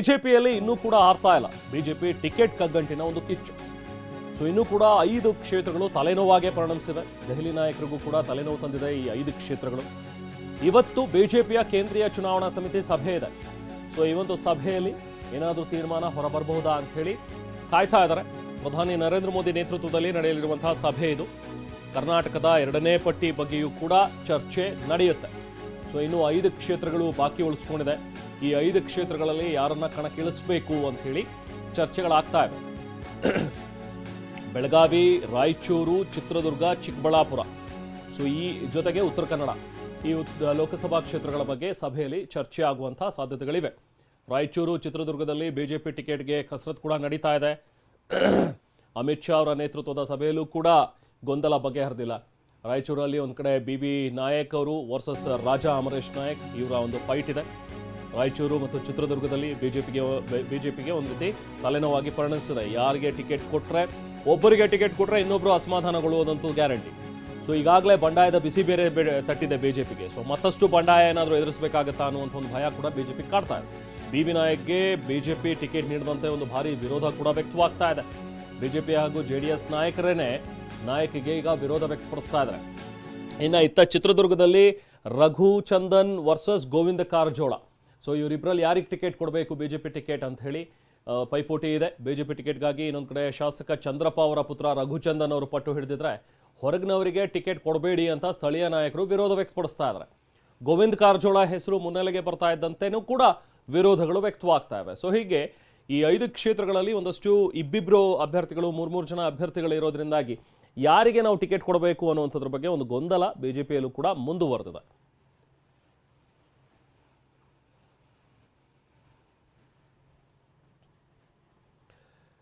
ಬಿಜೆಪಿಯಲ್ಲಿ ಇನ್ನೂ ಕೂಡ ಆರ್ತಾ ಇಲ್ಲ. ಬಿಜೆಪಿ ಟಿಕೆಟ್ ಕಗ್ಗಂಟಿನ ಒಂದು ಕಿಚ್ಚು. ಸೊ ಇನ್ನೂ ಕೂಡ ಐದು ಕ್ಷೇತ್ರಗಳು ತಲೆನೋವಾಗೇ ಪರಿಣಮಿಸಿವೆ. ದೆಹಲಿ ನಾಯಕರಿಗೂ ಕೂಡ ತಲೆನೋವು ತಂದಿದೆ ಈ ಐದು ಕ್ಷೇತ್ರಗಳು. ಇವತ್ತು ಬಿಜೆಪಿಯ ಕೇಂದ್ರೀಯ ಚುನಾವಣಾ ಸಮಿತಿ ಸಭೆ ಇದೆ. ಸೊ ಈ ಒಂದು ಸಭೆಯಲ್ಲಿ ಏನಾದರೂ ತೀರ್ಮಾನ ಹೊರಬರಬಹುದಾ ಅಂತ ಹೇಳಿ ಕಾಯ್ತಾ ಇದ್ದಾರೆ. ಪ್ರಧಾನಿ ನರೇಂದ್ರ ಮೋದಿ ನೇತೃತ್ವದಲ್ಲಿ ನಡೆಯಲಿರುವಂತಹ ಸಭೆ ಇದು. ಕರ್ನಾಟಕದ ಎರಡನೇ ಪಟ್ಟಿ ಬಗ್ಗೆಯೂ ಕೂಡ ಚರ್ಚೆ ನಡೆಯುತ್ತೆ. ಸೊ ಇನ್ನು ಐದು ಕ್ಷೇತ್ರಗಳು ಬಾಕಿ ಉಳಿಸ್ಕೊಂಡಿದೆ. ಈ ಐದು ಕ್ಷೇತ್ರಗಳಲ್ಲಿ ಯಾರನ್ನ ಕಣಕ್ಕಿಳಿಸ್ಬೇಕು ಅಂತ ಹೇಳಿ ಚರ್ಚೆಗಳಾಗ್ತಾ ಇವೆ. ಬೆಳಗಾವಿ, ರಾಯಚೂರು, ಚಿತ್ರದುರ್ಗ, ಚಿಕ್ಕಬಳ್ಳಾಪುರ. ಸೊ ಈ ಜೊತೆಗೆ ಉತ್ತರ ಕನ್ನಡ. ಈ ಲೋಕಸಭಾ ಕ್ಷೇತ್ರಗಳ ಬಗ್ಗೆ ಸಭೆಯಲ್ಲಿ ಚರ್ಚೆ ಆಗುವಂತಹ ಸಾಧ್ಯತೆಗಳಿವೆ. ರಾಯಚೂರು, ಚಿತ್ರದುರ್ಗದಲ್ಲಿ ಬಿಜೆಪಿ ಟಿಕೆಟ್ಗೆ ಕಸರತ್ತು ಕೂಡ ನಡೀತಾ ಇದೆ. ಅಮಿತ್ ಶಾ ಅವರ ನೇತೃತ್ವದ ಸಭೆಯಲ್ಲೂ ಕೂಡ ಗೊಂದಲ ಬಗೆಹರಿದಿಲ್ಲ. ರಾಯಚೂರಲ್ಲಿ ಒಂದು ಕಡೆ ಬಿ ವಿ ನಾಯಕ್ ಅವರು ವರ್ಸಸ್ ರಾಜಾ ಅಮರೇಶ್ ನಾಯಕ್, ಇವರ ಒಂದು ಫೈಟ್ ಇದೆ. ರಾಯಚೂರು ಮತ್ತು ಚಿತ್ರದುರ್ಗದಲ್ಲಿ ಬಿಜೆಪಿಗೆ ಬಿಜೆಪಿಗೆ ಒಂದು ರೀತಿ ತಲೆನೋವಾಗಿ ಪರಿಣಮಿಸಿದೆ. ಯಾರಿಗೆ ಟಿಕೆಟ್ ಕೊಟ್ಟರೆ ಒಬ್ಬರಿಗೆ ಟಿಕೆಟ್ ಕೊಟ್ಟರೆ ಇನ್ನೊಬ್ಬರು ಅಸಮಾಧಾನಗೊಳ್ಳುವುದಂತೂ ಗ್ಯಾರಂಟಿ. ಸೊ ಈಗಾಗಲೇ ಬಂಡಾಯದ ಬಿಸಿ ಬೇರೆ ತಟ್ಟಿದೆ ಬಿಜೆಪಿಗೆ. ಸೊ ಮತ್ತಷ್ಟು ಬಂಡಾಯ ಏನಾದರೂ ಎದುರಿಸಬೇಕಾಗತ್ತಾ ಅನ್ನುವಂಥ ಒಂದು ಭಯ ಕೂಡ ಬಿಜೆಪಿ ಕಾಡ್ತಾ ಇದೆ. ಬಿ. ವಿ. ನಾಯಕ್ಗೆ ಬಿಜೆಪಿ ಟಿಕೆಟ್ ನೀಡದಂತೆ ಒಂದು ಭಾರಿ ವಿರೋಧ ಕೂಡ ವ್ಯಕ್ತವಾಗ್ತಾ ಇದೆ. ಬಿಜೆಪಿ ಹಾಗೂ ಜೆ ಡಿ ಎಸ್ ನಾಯಕರೇನೆ ನಾಯಕಿಗೆ ಈಗ ವಿರೋಧ ವ್ಯಕ್ತಪಡಿಸ್ತಾ ಇದ್ದಾರೆ. ಇನ್ನು ಇತ್ತ ಚಿತ್ರದುರ್ಗದಲ್ಲಿ ರಘು ಚಂದನ್ ವರ್ಸಸ್ ಗೋವಿಂದ ಕಾರಜೋಳ. ಸೊ ಇವರಿಬ್ಬರಲ್ಲಿ ಯಾರಿಗೆ ಟಿಕೆಟ್ ಕೊಡಬೇಕು? ಬಿಜೆಪಿ ಟಿಕೆಟ್ ಅಂತ ಹೇಳಿ ಪೈಪೋಟಿ ಇದೆ. ಬಿ ಜೆ ಪಿ ಟಿಕೆಟ್ಗಾಗಿ ಇನ್ನೊಂದು ಕಡೆ ಶಾಸಕ ಚಂದ್ರಪ್ಪ ಅವರ ಪುತ್ರ ರಘುಚಂದನ್ ಅವರು ಪಟ್ಟು ಹಿಡಿದಿದ್ರೆ, ಹೊರಗಿನವರಿಗೆ ಟಿಕೆಟ್ ಕೊಡಬೇಡಿ ಅಂತ ಸ್ಥಳೀಯ ನಾಯಕರು ವಿರೋಧ ವ್ಯಕ್ತಪಡಿಸ್ತಾ ಇದ್ದಾರೆ ಗೋವಿಂದ ಕಾರಜೋಳ ಹೆಸರು ಮುನ್ನೆಲೆಗೆ ಬರ್ತಾ ಇದ್ದಂತೆಯೂ ಕೂಡ ವಿರೋಧಗಳು ವ್ಯಕ್ತವಾಗ್ತಾ ಇವೆ. ಸೊ ಹೀಗೆ ಈ ಐದು ಕ್ಷೇತ್ರಗಳಲ್ಲಿ ಒಂದಷ್ಟು ಇಬ್ಬಿಬ್ರು ಅಭ್ಯರ್ಥಿಗಳು ಮೂರು ಮೂರು ಜನ ಅಭ್ಯರ್ಥಿಗಳು ಇರೋದ್ರಿಂದಾಗಿ ಯಾರಿಗೆ ನಾವು ಟಿಕೆಟ್ ಕೊಡಬೇಕು ಅನ್ನುವಂಥದ್ರ ಬಗ್ಗೆ ಒಂದು ಗೊಂದಲ ಬಿಜೆಪಿಯಲ್ಲೂ ಕೂಡ ಮುಂದುವರೆದಿದೆ.